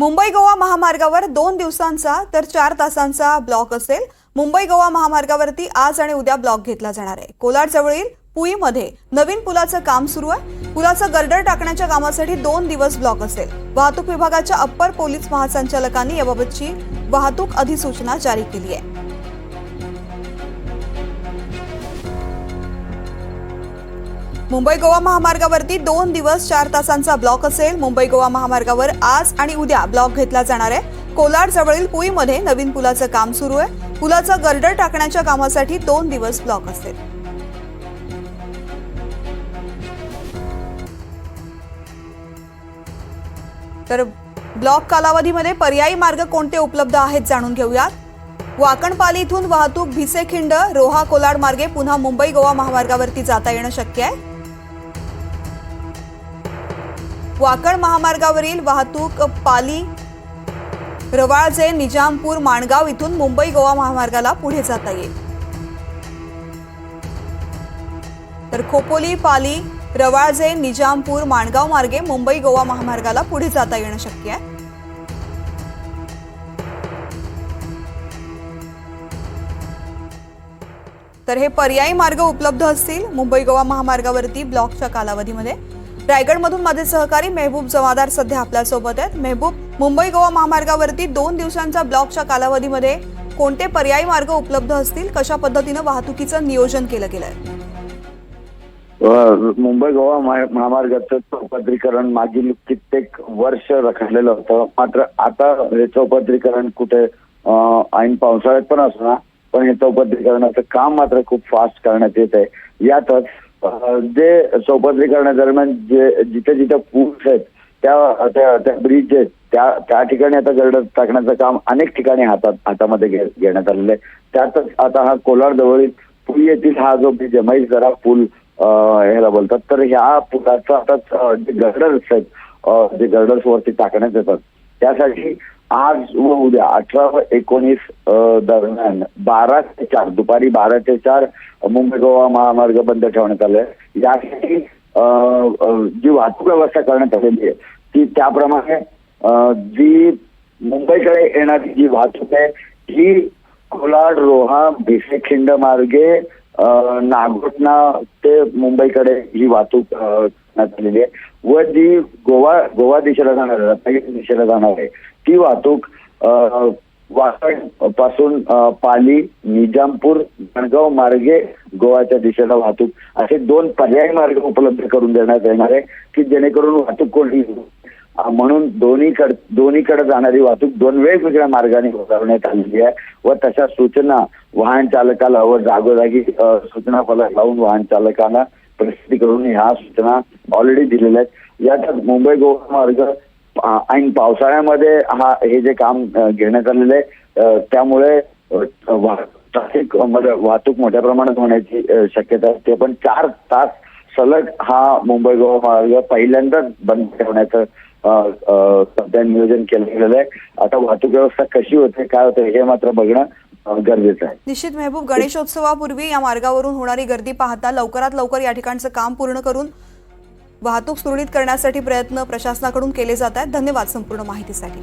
मुंबई गोवा महामार्गावर दोन दिवसांचा तर चार तासांचा ब्लॉक असेल. मुंबई गोवा महामार्गावरती आज आणि उद्या ब्लॉक घेतला जाणार आहे. कोलाड जवळील पुईमध्ये नवीन पुलाचं काम सुरू आहे. पुलाचं गर्डर टाकण्याच्या कामासाठी दोन दिवस ब्लॉक असेल. वाहतूक विभागाच्या अप्पर पोलीस महासंचालकांनी याबाबतची वाहतूक अधिसूचना जारी केली आहे. मुंबई गोवा महामार्गावरती दोन दिवस चार तासांचा ब्लॉक असेल. मुंबई गोवा महामार्गावर आज आणि उद्या ब्लॉक घेतला जाणार आहे. कोलाड जवळील पुईमध्ये नवीन पुलाचं काम सुरू आहे. पुलाचं गर्डर टाकण्याच्या कामासाठी दोन दिवस ब्लॉक असेल तर ब्लॉक कालावधीमध्ये पर्यायी मार्ग कोणते उपलब्ध आहेत जाणून घेऊयात. वाकणपाली इथून वाहतूक भिसेखिंड रोहा कोलाड मार्गे पुन्हा मुंबई गोवा महामार्गावरती जाता येणं शक्य आहे. वाकण महामार्गावरील वाहतूक पाली रवाळजे निजामपूर माणगाव इथून मुंबई गोवा महामार्गाला पुढे जाता येईल. तर खोपोली पाली रवाळजे निजामपूर माणगाव मार्गे मुंबई गोवा महामार्गाला पुढे जाता येणं शक्य आहे. तर हे पर्यायी मार्ग उपलब्ध असतील मुंबई गोवा महामार्गावरती ब्लॉकच्या कालावधीमध्ये. रायगडमधून माझे सहकारी मेहबूब जमादार सध्या आपल्यासोबत आहेत. मेहबूब मुंबई गोवा महामार्गावरती दोन दिवसांच्या ब्लॉकच्या कालावधीमध्ये कोणते पर्यायी मार्ग उपलब्ध असतील? कशा पद्धतीनं वाहतुकीचं नियोजन केलं गेलंय? मुंबई गोवा महामार्गाचं चौपदरीकरण मागील कित्येक वर्ष रखडलेलं होतं. मात्र आता हे चौपदरीकरण कुठे ऐन पावसाळ्यात पण असणार पण हे चौपदरीकरणाचं काम मात्र खूप फास्ट करण्यात येत आहे यातच जे चौपदरीकरणादरम्यान जे जिथे जिथे पूल आहेत त्या त्या ब्रिज आहेत त्या त्या ठिकाणी आता गर्डर टाकण्याचं काम अनेक ठिकाणी हातात हातामध्ये घेण्यात आलेलं आहे. त्यातच आता हा कोलार जवळील पूल येथील हा जो ब्रिज आहे मैस जरा पूल ह्याला बोलतात. तर ह्या पुलाचं आता जे गर्डर्स आहेत जे गर्डर्स वरती टाकण्यात येतात त्यासाठी आज व उद्या अठरा व एकोणीस दरम्यान बारा ते चार दुपारी बारा ते चार मुंबई गोवा महामार्ग बंद ठेवण्यात आले. यासाठी जी वाहतूक व्यवस्था करण्यात आलेली आहे ती त्याप्रमाणे जी मुंबईकडे येणारी जी वाहतूक आहे ही कोलाड रोहा भिसेखिंड मार्गे नागोटना ते मुंबईकडे ही वाहतूक अं, आहे. व जी गोवा गोवा दिशेला जाणार आहे रत्नागिरी दिशेला जाणार आहे ती वाहतूक वाकडपासून पाली निजामपूर गणगाव मार्गे गोवाच्या दिशेला वाहतूक. असे दोन पर्यायी मार्ग उपलब्ध करून देण्यात येणार आहे की जेणेकरून वाहतूक कोणी म्हणून दोन्हीकडे दोन्हीकडे जाणारी वाहतूक दोन वेगवेगळ्या मार्गाने उभारण्यात आलेली आहे व तशा सूचना वाहन चालकाला व जागोजागी सूचना फलक लावून वाहन चालकांना प्रसिद्धी करून ह्या सूचना ऑलरेडी दिलेले आहेत. यात मुंबई गोवा मार्ग आणि पावसाळ्यामध्ये हा हे जे काम घेण्यात आलेलं आहे त्यामुळे ट्रॅफिकमध्ये म्हणजे वाहतूक मोठ्या प्रमाणात होण्याची शक्यता असते पण चार तास सलग हा मुंबई गोवा मार्ग पहिल्यांदाच बंद ठेवण्याचं सध्या नियोजन केलं गेलेलं आहे. आता वाहतूक व्यवस्था कशी होते काय होते हे मात्र बघणं गरजेचं आहे. निश्चित मेहबूब गणेशोत्सवापूर्वी या मार्गावरून होणारी गर्दी पाहता लवकरात लवकर या ठिकाणचं काम पूर्ण करून वाहतूक सुरळीत करण्यासाठी प्रयत्न प्रशासनाकडून केले जात आहेत. धन्यवाद संपूर्ण माहितीसाठी.